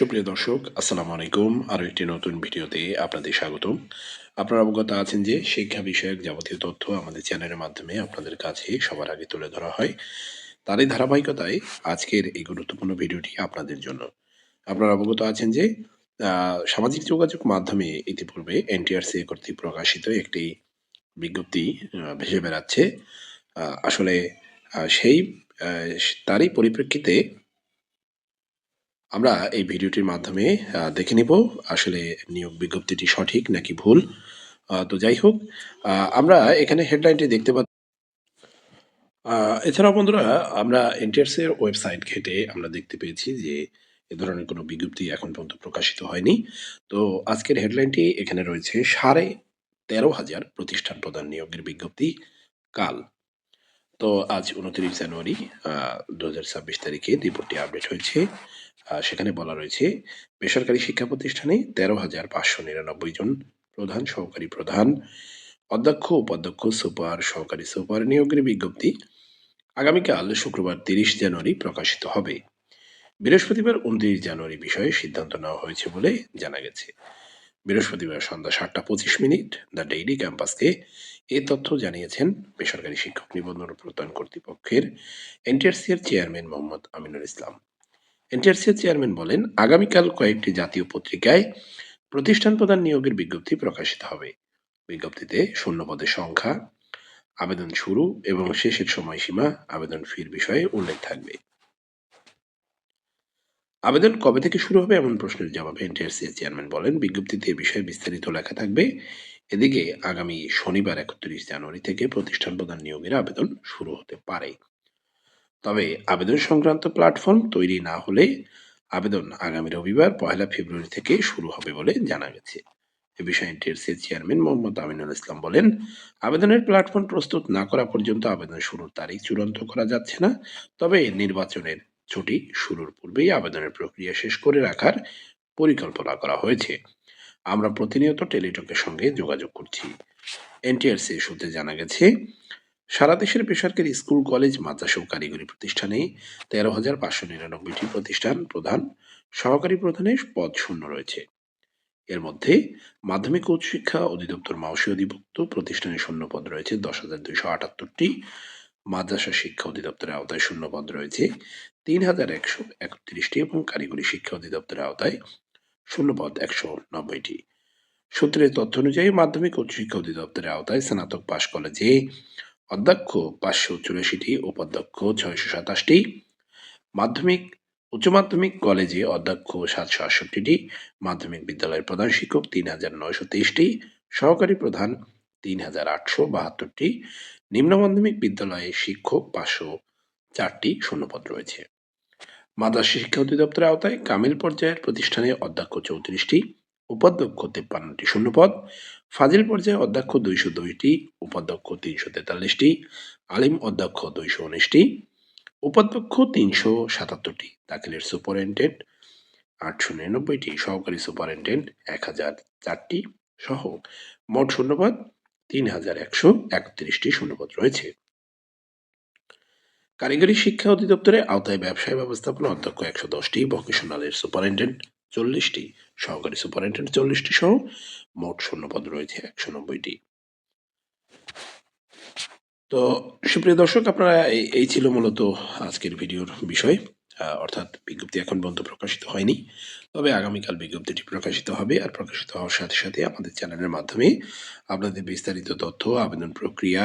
সুপ্রিয় দর্শক, আসসালামু আলাইকুম। আরও একটি নতুন ভিডিওতে আপনাদের স্বাগতম। আপনারা অবগত আছেন যে শিক্ষা বিষয়ক যাবতীয় তথ্য আমাদের চ্যানেলের মাধ্যমে আপনাদের কাছে সবার আগে তুলে ধরা হয়। তারই ধারাবাহিকতায় আজকের এই গুরুত্বপূর্ণ ভিডিওটি আপনাদের জন্য। আপনারা অবগত আছেন যে সামাজিক যোগাযোগ মাধ্যমে ইতিপূর্বে এনটিআরসি কর্তৃক প্রকাশিত একটি বিজ্ঞপ্তি ভেসে বেড়াচ্ছে। আসলে সেই তারই পরিপ্রেক্ষিতে আমরা এই ভিডিওটির মাধ্যমে দেখে নিব আসলে নিয়োগ বিজ্ঞপ্তিটি সঠিক নাকি ভুল। তো যাই হোক আমরা এখানে হেডলাইনটি দেখতে পাচ্ছি। এছাড়াও বন্ধুরা, আমরা এনটিআরসি এর ওয়েবসাইট ঘেটে আমরা দেখতে পেয়েছি যে এ ধরনের কোনো বিজ্ঞপ্তি এখন পর্যন্ত প্রকাশিত হয়নি। তো আজকের হেডলাইনটি এখানে রয়েছে সাড়ে তেরো হাজার প্রতিষ্ঠান প্রদান নিয়োগের বিজ্ঞপ্তি কাল। তো আজ উনত্রিশ জানুয়ারি দু হাজার ছাব্বিশ তারিখে রিপোর্টটি আপডেট হয়েছে। সেখানে বলা রয়েছে, বেসরকারি শিক্ষা প্রতিষ্ঠানে তেরো হাজার পাঁচশো নিরানব্বই জন প্রধান সহকারী প্রধান, অধ্যক্ষ, উপাধ্যক্ষ, সুপার, সহকারী সুপার নিয়োগের বিজ্ঞপ্তি আগামীকাল শুক্রবার তিরিশ জানুয়ারি প্রকাশিত হবে। বৃহস্পতিবার উনত্রিশ জানুয়ারি বিষয়ে সিদ্ধান্ত নেওয়া হয়েছে বলে জানা গেছে। বৃহস্পতিবার সন্ধ্যা সাতটা পঁচিশ মিনিট, দ্য ডেইলি ক্যাম্পাসকে এ তথ্য জানিয়েছেন বেসরকারি শিক্ষক নিবন্ধন প্রত্যয়ন কর্তৃপক্ষের এনটিআরসি এর চেয়ারম্যান মোহাম্মদ আমিনুল ইসলাম। এনটিআরসি এর চেয়ারম্যান বলেন, আগামীকাল কয়েকটি জাতীয় পত্রিকায় প্রতিষ্ঠান প্রদান নিয়োগের বিজ্ঞপ্তি প্রকাশিত হবে। বিজ্ঞপ্তিতে শূন্য পদের সংখ্যা, আবেদন শুরু এবং শেষের সময়সীমা, আবেদন ফির বিষয়ে উল্লেখ থাকবে। আবেদন কবে থেকে শুরু হবে এমন প্রশ্নের জবাবে এনটিআরসি চেয়ারম্যান বলেন, বিজ্ঞপ্তিতে এ বিষয়ে বিস্তারিত লেখা থাকবে এদিকে আগামী শনিবার একত্রিশ জানুয়ারি থেকে প্রতিষ্ঠান প্রদান নিয়োগের আবেদন শুরু হতে পারে। তবে আবেদন সংক্রান্ত প্ল্যাটফর্ম তৈরি না হলে আবেদন আগামী রবিবার, পয়লা ফেব্রুয়ারি থেকে শুরু হবে বলে জানা গেছে। এ বিষয়ে এনটিআরসি চেয়ারম্যান মোহাম্মদ আমিনুল ইসলাম বলেন, আবেদনের প্ল্যাটফর্ম প্রস্তুত না করা পর্যন্ত আবেদন শুরুর তারিখ চূড়ান্ত করা যাচ্ছে না। তবে নির্বাচনের ছুটি শুরুর পূর্বেই আবেদনের প্রক্রিয়া শেষ করে রাখার পরিকল্পনা করা হয়েছে। আমরা প্রতিনিয়ত টেলিটকের সঙ্গে যোগাযোগ করছি। এনটিআরসি সূত্রে জানা গেছে, সারা দেশের বেসরকারি স্কুল, কলেজ, মাদ্রাসা ও কারিগরি প্রতিষ্ঠানে তেরো হাজার পাঁচশো নিরানব্বইটি প্রতিষ্ঠান প্রধান, সহকারী প্রধানের পদ শূন্য রয়েছে। এর মধ্যে মাধ্যমিক ও উচ্চশিক্ষা অধিদপ্তর মাওসী অধিভুক্ত প্রতিষ্ঠানে শূন্য পদ রয়েছে, দশ হাজার দুইশো আটাত্তরটি। মাদ্রাসা শিক্ষা অধিদপ্তরের আওতায় শূন্য পদ রয়েছে, তিন হাজার একশো একত্রিশটি এবং কারিগরি শিক্ষা অধিদপ্তরের আওতায় শূন্য পদ একশো নব্বইটি। সূত্রের তথ্য অনুযায়ী মাধ্যমিক ও উচ্চশিক্ষা অধিদপ্তরের আওতায় স্নাতক পাশ কলেজে অধ্যক্ষ পাঁচশো চুরাশিটি, উপাধ্যক্ষ ছয়শো সাতাশটি, মাধ্যমিক, উচ্চ মাধ্যমিক কলেজে অধ্যক্ষ সাতশো আটষট্টিটি, মাধ্যমিক বিদ্যালয়ের প্রধান শিক্ষক তিন হাজার নয়শো তেইশটি, সহকারী প্রধান তিন হাজার আটশো বাহাত্তরটি, নিম্ন মাধ্যমিক বিদ্যালয়ে শিক্ষক পাঁচশো চারটি শূন্যপদ রয়েছে। মাদ্রাসা শিক্ষা অধিদপ্তরের আওতায় কামিল পর্যায়ের প্রতিষ্ঠানে অধ্যক্ষ চৌত্রিশটি, উপাধ্যক্ষ তেপ্পান্নটি শূন্যপদ, ফাজিল পর্যায়ে অধ্যক্ষ দুইশো দুইটি, উপাধ্যক্ষ তিনশো তেতাল্লিশটি, আলিম অধ্যক্ষ দুইশো উনিশটি, উপাধ্যক্ষ তিনশো সাতাত্তরটি, দাখিলের সুপারিনটেন্ডেন্ট আটশো নিরানব্বইটি, সহকারী সুপারিনটেন্ডেন্ট এক হাজার চারটি সহ মোট শূন্যপদ তিন হাজার একশো একত্রিশটি শূন্যপদ রয়েছে। কারিগরি শিক্ষা অধিদপ্তরের আওতায় ব্যবসায় ব্যবস্থাপনা অধ্যক্ষ একশো দশটি, ভোকেশনালের সুপারিনটেন্ডেন্ট চল্লিশটি, সহকারী সুপারিনটেন্ডেন্ট চল্লিশটি সহ মোট শূন্যপদ রয়েছে একশো নব্বইটি। তো সুপ্রিয় দর্শক, আপনারা এই- ছিল মূলত আজকের ভিডিওর বিষয়। অর্থাৎ বিজ্ঞপ্তি এখন পর্যন্ত প্রকাশিত হয়নি। তবে আগামীকাল বিজ্ঞপ্তিটি প্রকাশিত হবে আর প্রকাশিত হওয়ার সাথে সাথে আমাদের চ্যানেলের মাধ্যমে আপনাদের বিস্তারিত তথ্য, আবেদন প্রক্রিয়া,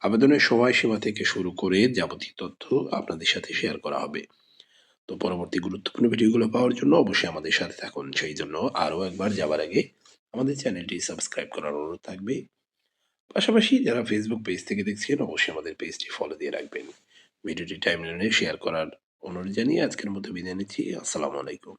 আবেদনের সময়সীমা থেকে শুরু করে যাবতীয় তথ্য আপনাদের সাথে শেয়ার করা হবে। তো পরবর্তী গুরুত্বপূর্ণ ভিডিওগুলো পাওয়ার জন্য অবশ্যই আমাদের সাথে থাকুন। সেই জন্য আরও একবার যাবার আগে আমাদের চ্যানেলটি সাবস্ক্রাইব করার অনুরোধ থাকবে। পাশাপাশি যারা ফেসবুক পেজ থেকে দেখছেন, অবশ্যই আমাদের পেজটি ফলো দিয়ে রাখবেন। ভিডিওটি টাইমলাইনে শেয়ার করার অনুরোধ জানিয়ে আজকের মতো বিদায় নিচ্ছি। আসসালামু আলাইকুম।